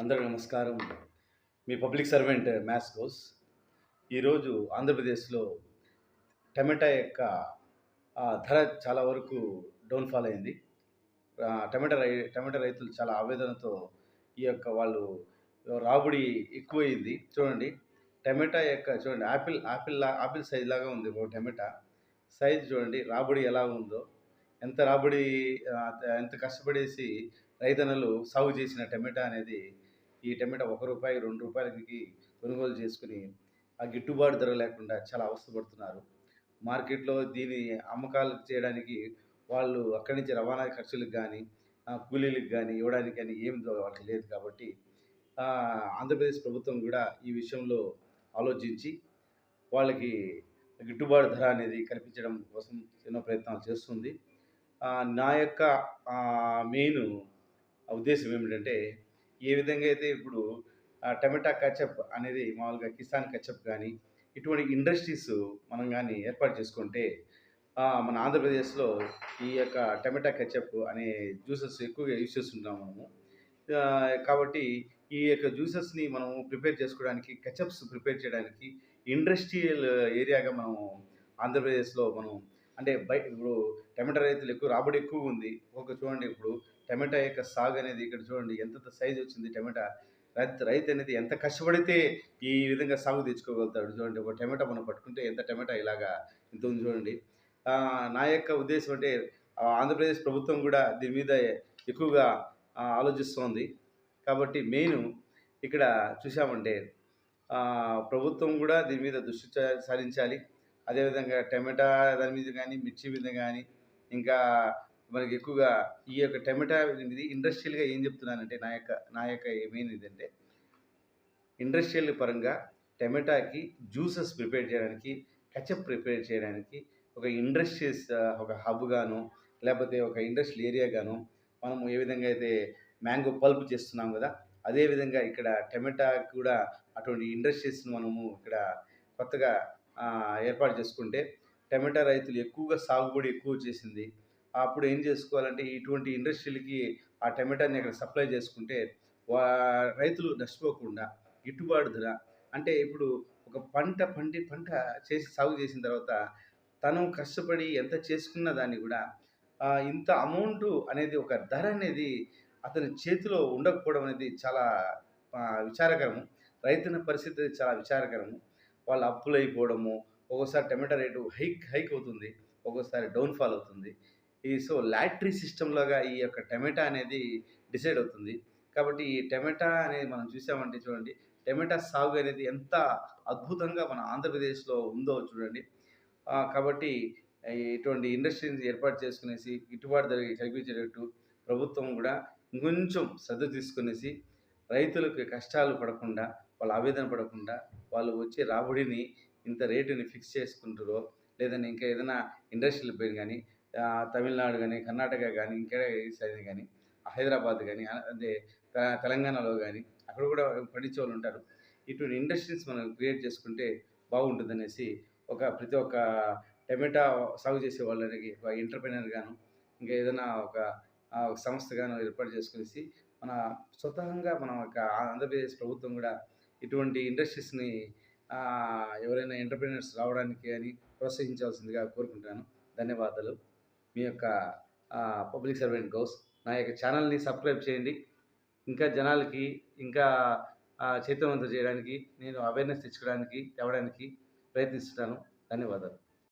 అందరూ నమస్కారం. మీ పబ్లిక్ సర్వెంట్ మ్యాథ్స్ గోస్ ఈరోజు ఆంధ్రప్రదేశ్లో టమాటా యొక్క ధర చాలా వరకు డౌన్ఫాల్ అయింది. టమాటా రై టమాటా రైతులు చాలా ఆవేదనతో ఈ యొక్క వాళ్ళు రాబడి ఎక్కువైంది. చూడండి టమాటా యొక్క చూడండి యాపిల్ యాపిల్ లా యాపిల్ సైజ్ లాగా ఉంది ఒక టమాటా. సైజ్ చూడండి రాబడి ఎలా ఉందో ఎంత రాబడి ఎంత కష్టపడేసి రైతన్నలు సాగు చేసిన టమాటా అనేది ఈ టమాటా ఒక రూపాయి రెండు రూపాయలకి కొనుగోలు చేసుకుని ఆ గిట్టుబాటు ధర లేకుండా చాలా అవస్థపడుతున్నారు. మార్కెట్లో దీని అమ్మకాలు చేయడానికి వాళ్ళు అక్కడి నుంచి రవాణా ఖర్చులకు కానీ కూలీలకు కానీ ఇవ్వడానికి కానీ ఏం వాళ్ళకి లేదు కాబట్టి ఆంధ్రప్రదేశ్ ప్రభుత్వం కూడా ఈ విషయంలో ఆలోచించి వాళ్ళకి గిట్టుబాటు ధర అనేది కల్పించడం కోసం ఎన్నో ప్రయత్నాలు చేస్తుంది. నా యొక్క మెయిన్ ఉద్దేశం ఏమిటంటే ఏ విధంగా అయితే ఇప్పుడు టమాటా కచప్ అనేది మామూలుగా కిసాన్ కచప్ కానీ ఇటువంటి ఇండస్ట్రీస్ మనం కానీ ఏర్పాటు చేసుకుంటే మన ఆంధ్రప్రదేశ్లో ఈ యొక్క టమాటా కచప్ అనే జ్యూసెస్ ఎక్కువగా యూజ్ చేస్తుంటాం మనము. కాబట్టి ఈ యొక్క జ్యూసెస్ని మనం ప్రిపేర్ చేసుకోవడానికి కచప్స్ ప్రిపేర్ చేయడానికి ఇండస్ట్రియల్ ఏరియాగా మనం ఆంధ్రప్రదేశ్లో మనం అంటే బయట ఇప్పుడు టమాటా రైతులు ఎక్కువ రాబడి ఎక్కువ ఉంది. ఒక చూడండి ఇప్పుడు టమాటా యొక్క సాగు అనేది ఇక్కడ చూడండి ఎంత సైజ్ వచ్చింది టమాటా. రైతు రైతు అనేది ఎంత కష్టపడితే ఈ విధంగా సాగు తెచ్చుకోగలుగుతాడు చూడండి. ఒక టమాటా మనం పట్టుకుంటే ఎంత టమాటా ఇలాగా ఇంత ఉంది చూడండి. నా యొక్క ఉద్దేశం అంటే ఆంధ్రప్రదేశ్ ప్రభుత్వం కూడా దీని మీద ఎక్కువగా ఆలోచిస్తోంది. కాబట్టి మెయిన్ ఇక్కడ చూసామంటే ప్రభుత్వం కూడా దీని మీద దృష్టి చా- సారించాలి. అదేవిధంగా టమాటా దాని మీద కానీ మిర్చి మీద కానీ ఇంకా మనకి ఎక్కువగా ఈ యొక్క టమాటా ఇది ఇండస్ట్రియల్గా ఏం చెప్తున్నానంటే నా యొక్క నా యొక్క మెయిన్ ఇదంటే ఇండస్ట్రియల్ పరంగా టమాటాకి జ్యూసెస్ ప్రిపేర్ చేయడానికి కచప్ ప్రిపేర్ చేయడానికి ఒక ఇండస్ట్రీస్ ఒక హబ్గాను లేకపోతే ఒక ఇండస్ట్రియల్ ఏరియాగాను మనము ఏ విధంగా అయితే మ్యాంగో పల్ప్ చేస్తున్నాం కదా అదేవిధంగా ఇక్కడ టమాటా కూడా అటువంటి ఇండస్ట్రీస్ని మనము ఇక్కడ కొత్తగా ఏర్పాటు చేసుకుంటే టమాటా రైతులు ఎక్కువగా సాగుబడి ఎక్కువ చేసింది. అప్పుడు ఏం చేసుకోవాలంటే ఇటువంటి ఇండస్ట్రీలకి ఆ టమాటాని అక్కడ సప్లై చేసుకుంటే వా రైతులు నష్టపోకుండా గిట్టుబాటు ధర అంటే ఇప్పుడు ఒక పంట పండి పంట చేసి సాగు చేసిన తర్వాత తను కష్టపడి ఎంత చేసుకున్న దాన్ని కూడా ఇంత అమౌంట్ అనేది ఒక ధర అనేది అతని చేతిలో ఉండకపోవడం అనేది చాలా విచారకరము. రైతుల పరిస్థితి చాలా విచారకరము. వాళ్ళు అప్పులు అయిపోవడము ఒక్కోసారి టమాటా రేటు హైక్ హైక్ అవుతుంది ఒక్కోసారి డౌన్ఫాల్ అవుతుంది. ఈ సో లాటరీ సిస్టమ్ లాగా ఈ యొక్క టమాటా అనేది డిసైడ్ అవుతుంది. కాబట్టి ఈ టమాటా అనేది మనం చూసామంటే చూడండి టమాటా సాగు అనేది ఎంత అద్భుతంగా మన ఆంధ్రప్రదేశ్లో ఉందో చూడండి. కాబట్టి ఇటువంటి ఇండస్ట్రీని ఏర్పాటు చేసుకునేసి గిట్టుబాటు ధర కల్పించేటట్టు ప్రభుత్వం కూడా ఇంకొంచెం శ్రద్ధ తీసుకునేసి రైతులకు కష్టాలు పడకుండా వాళ్ళు ఆవేదన పడకుండా వాళ్ళు వచ్చి రాబడిని ఇంత రేటుని ఫిక్స్ చేసుకుంటారో లేదంటే ఇంకా ఏదైనా ఇండస్ట్రియల్ పేరు కానీ తమిళనాడు కానీ కర్ణాటక కానీ ఇంకా సైడ్ కానీ హైదరాబాద్ కానీ అదే తెలంగాణలో కానీ అక్కడ కూడా పండించే వాళ్ళు ఉంటారు. ఇటువంటి ఇండస్ట్రీస్ మనం క్రియేట్ చేసుకుంటే బాగుంటుందనేసి ఒక ప్రతి ఒక్క టమాటా సాగు చేసే వాళ్ళకి ఒక ఎంటర్ప్రైనర్ గాను ఇంకా ఏదైనా ఒక ఒక సంస్థ గాను ఏర్పాటు చేసుకునేసి మన స్వతహంగా మన యొక్క ఆంధ్రప్రదేశ్ ప్రభుత్వం కూడా ఇటువంటి ఇండస్ట్రీస్ని ఎవరైనా ఎంటర్ప్రీనర్స్ రావడానికి అని ప్రోత్సహించాల్సిందిగా కోరుకుంటాను ధన్యవాదాలు. మీ యొక్క పబ్లిక్ సర్వెంట్ గౌస్ నా యొక్క ఛానల్ని సబ్స్క్రైబ్ చేయండి. ఇంకా జనాలకి ఇంకా చైతన్యవంతం చేయడానికి నేను అవేర్నెస్ తెచ్చుకోవడానికి తేవడానికి ప్రయత్నిస్తున్నాను. ధన్యవాదాలు.